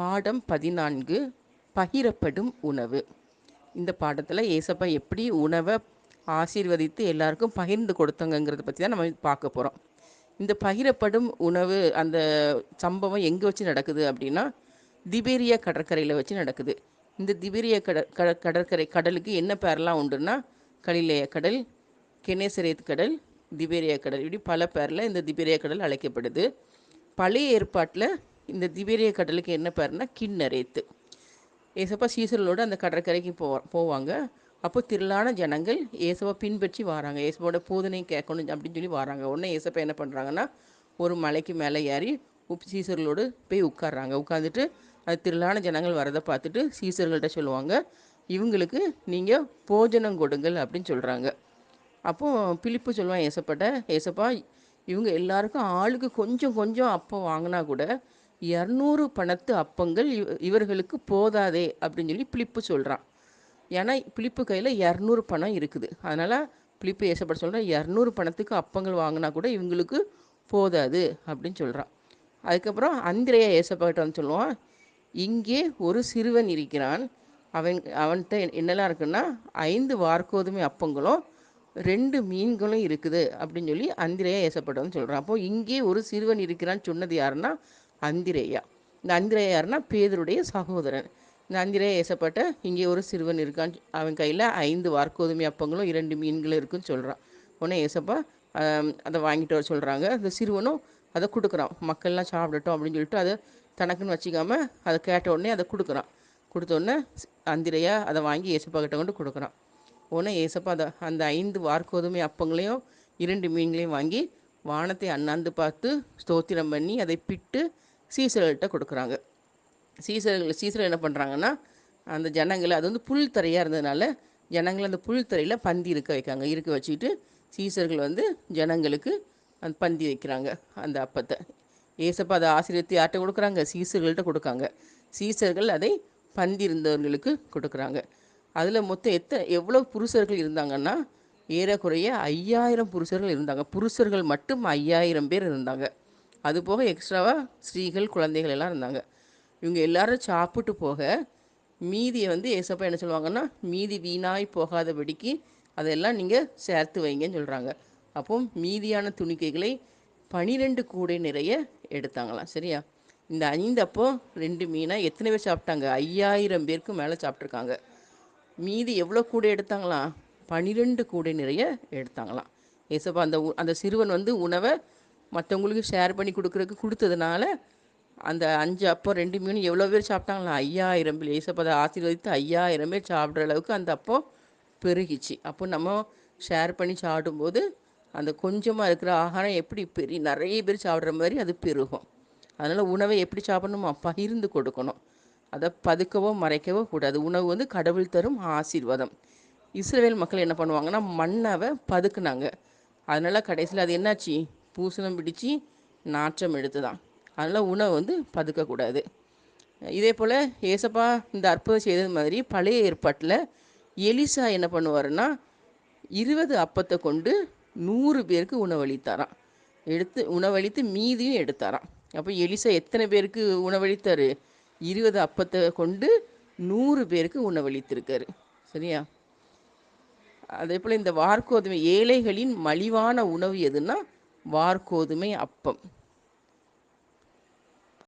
பாடம் பதினான்கு பகிரப்படும் உணவு. இந்த பாடத்தில் ஏசப்பா எப்படி உணவை ஆசீர்வதித்து எல்லாருக்கும் பகிர்ந்து கொடுத்தங்கிறத பற்றி தான் நம்ம பார்க்க போகிறோம் இந்த பகிரப்படும் உணவு அந்த சம்பவம் எங்கே வச்சு நடக்குது அப்படின்னா திபேரிய கடற்கரையில் வச்சு நடக்குது. இந்த திபேரிய கட கடற்கரை கடலுக்கு என்ன பேரெலாம் உண்டுன்னா கலிலேய கடல் கெனேசரேத் கடல் திபேரியா கடல். இப்படி பல பேரில் இந்த திபேரியா கடல் அழைக்கப்படுது. பழைய ஏற்பாட்டில் இந்த திபேரியா கடலுக்கு என்ன பேர்னா கிண்ணரேத்து ஏசப்பா சீசர்களோடு அந்த கடற்கரைக்கு போ போவாங்க. அப்போ திரளான ஜனங்கள் ஏசப்பா பின்பற்றி வராங்க. ஏசப்போட போதனை கேட்கணும் அப்படின்னு சொல்லி வராங்க. உடனே ஏசப்பா என்ன பண்ணுறாங்கன்னா ஒரு மலைக்கு மேலே ஏறி உப் சீசர்களோடு போய் உட்கார்றாங்க. உட்காந்துட்டு அது திரளான ஜனங்கள் வரதை பார்த்துட்டு சீசர்கள்ட்ட சொல்லுவாங்க இவங்களுக்கு நீங்கள் போஜனம் கொடுங்கள் அப்படின்னு சொல்கிறாங்க அப்போது பிலிப்பு சொல்லுவான் ஏசப்பட்ட ஏசப்பா இவங்க எல்லாருக்கும் ஆளுக்கு கொஞ்சம் கொஞ்சம் அப்போ வாங்கினா கூட இரநூறு பணத்து அப்பங்கள் இவர்களுக்கு போதாதே அப்படின்னு சொல்லி பிளிப்பு சொல்கிறான் ஏன்னா பிலிப்பு கையில் இரநூறு பணம் இருக்குது. அதனால் பிளிப்பு ஏசப்பட சொல்கிறான் இரநூறு பணத்துக்கு அப்பங்கள் வாங்கினா கூட இவங்களுக்கு போதாது அப்படின்னு சொல்கிறான் அதுக்கப்புறம் அந்திரையா ஏசப்பாட்ட வந்து சொல்லுவான் இங்கே ஒரு சிறுவன் இருக்கிறான். அவன் அவன்கிட்ட என்னெல்லாம் இருக்குன்னா ஐந்து வார்கோதுமை அப்பங்களும் ரெண்டு மீன்களும் இருக்குது. அப்படின்னு சொல்லி அந்திரையா ஏசப்பட்டவன் சொல்கிறான் அப்போ இங்கே ஒரு சிறுவன் இருக்கிறான்னு சொன்னது யாருன்னா அந்திரேயா இந்த அந்திரேயா யாருன்னா பேதருடைய சகோதரன். இந்த அந்திரேயா ஏசப்பட்ட இங்கே ஒரு சிறுவன் இருக்கான். அவன் கையில் ஐந்து வார்கோதுமை அப்பங்களும் இரண்டு மீன்களும் இருக்குன்னு சொல்கிறான் உடனே ஏசப்பா அதை வாங்கிட்டு வர சொல்கிறாங்க அந்த சிறுவனும் அதை கொடுக்குறான். மக்கள்லாம் சாப்பிடட்டும் அப்படின்னு சொல்லிட்டு அதை தனக்குன்னு வச்சுக்காமல் அதை கேட்ட உடனே அதை கொடுக்குறான். கொடுத்தோடனே அந்திரையா அதை வாங்கி ஏசப்பா கிட்ட கொண்டு கொடுக்குறான். உடனே ஏசப்பா அதை அந்த ஐந்து வார்கோதுமை அப்பங்களையும் இரண்டு மீன்களையும் வாங்கி வானத்தை அண்ணாந்து பார்த்து ஸ்தோத்திரம் பண்ணி அதை பிட்டு சீசர்கள்கிட்ட கொடுக்குறாங்க. சீசர்கள் சீசர்கள் என்ன பண்ணுறாங்கன்னா அந்த ஜனங்களை அது வந்து புல் தரையாக இருந்ததுனால ஜனங்களை அந்த புல் தரையில் பந்தி இருக்க வைக்காங்க. இருக்க வச்சுக்கிட்டு சீசர்கள் வந்து ஜனங்களுக்கு அந்த பந்தி வைக்கிறாங்க அந்த அப்பத்தை. ஏசப்பா அதை ஆசிரியத்தை யார்கிட்ட கொடுக்குறாங்க? சீசர்கள்ட்ட கொடுக்காங்க. சீசர்கள் அதை பந்தி இருந்தவர்களுக்கு கொடுக்குறாங்க. அதில் மொத்தம் எத்தனை எவ்வளோ புருஷர்கள் இருந்தாங்கன்னா ஏறக்குறைய ஐயாயிரம் புருஷர்கள் இருந்தாங்க. புருஷர்கள் மட்டும் ஐயாயிரம் பேர் இருந்தாங்க. அது போக எக்ஸ்ட்ராவாக ஸ்ரீகள் குழந்தைகள் எல்லாம் இருந்தாங்க. இவங்க எல்லாரும் சாப்பிட்டு போக மீதியை வந்து ஏசப்பா என்ன சொல்லுவாங்கன்னா மீதி வீணாய் போகாதபடிக்கு அதெல்லாம் நீங்கள் சேர்த்து வைங்கன்னு சொல்கிறாங்க அப்போ மீதியான துணிக்கைகளை பனிரெண்டு கூடை நிறைய எடுத்தாங்களாம். சரியா? இந்த ஐந்து அப்போ ரெண்டு மீனாக எத்தனை பேர் சாப்பிட்டாங்க? ஐயாயிரம் பேருக்கு மேலே சாப்பிட்ருக்காங்க மீதி எவ்வளோ கூடை எடுத்தாங்களாம்? பனிரெண்டு கூடை நிறைய எடுத்தாங்களாம். ஏசப்பா அந்த அந்த சிறுவன் வந்து உணவை மற்றவங்களுக்கு ஷேர் பண்ணி கொடுக்குறதுக்கு கொடுத்ததுனால அந்த அஞ்சு அப்போ ரெண்டு மீன் எவ்வளோ பேர் சாப்பிட்டாங்களா? ஐயாயிரம் பேர். ஏசப்பதை ஆசீர்வதித்து ஐயாயிரம் பேர் சாப்பிட்ற அளவுக்கு அந்த அப்போ பெருகிச்சு. அப்போ நம்ம ஷேர் பண்ணி சாப்பிடும்போது அந்த கொஞ்சமாக இருக்கிற ஆகாரம் எப்படி பெரிய நிறைய பேர் சாப்பிட்ற மாதிரி அது பெருகும். அதனால் உணவை எப்படி சாப்பிடணுமா பகிர்ந்து கொடுக்கணும். அதை பதுக்கவோ மறைக்கவோ கூடாது. உணவு வந்து கடவுள் தரும் ஆசீர்வாதம். இஸ்ரேல் மக்கள் என்ன பண்ணுவாங்கன்னா மண்ணாவை பதுக்குனாங்க. அதனால் கடைசியில் அது என்னாச்சு? பூசணம் பிடிச்சி நாற்றம் எடுத்து தான் அதனால் உணவு வந்து பதுக்கக்கூடாது. இதே போல் ஏசப்பா இந்த அற்புதம் செய்தது மாதிரி பழைய ஏற்பாட்டில் எலிசா என்ன பண்ணுவாருன்னா இருபது அப்பத்தை கொண்டு நூறு பேருக்கு உணவளித்தாராம். எடுத்து உணவளித்து மீதியும் எடுத்தாராம். அப்போ எலிசா எத்தனை பேருக்கு உணவளித்தாரு? இருபது அப்பத்தை கொண்டு நூறு பேருக்கு உணவளித்திருக்காரு. சரியா? அதே போல் இந்த வார்க்கோதுமை ஏழைகளின் மலிவான உணவு எதுன்னா வார்கோதுமை அப்பம்.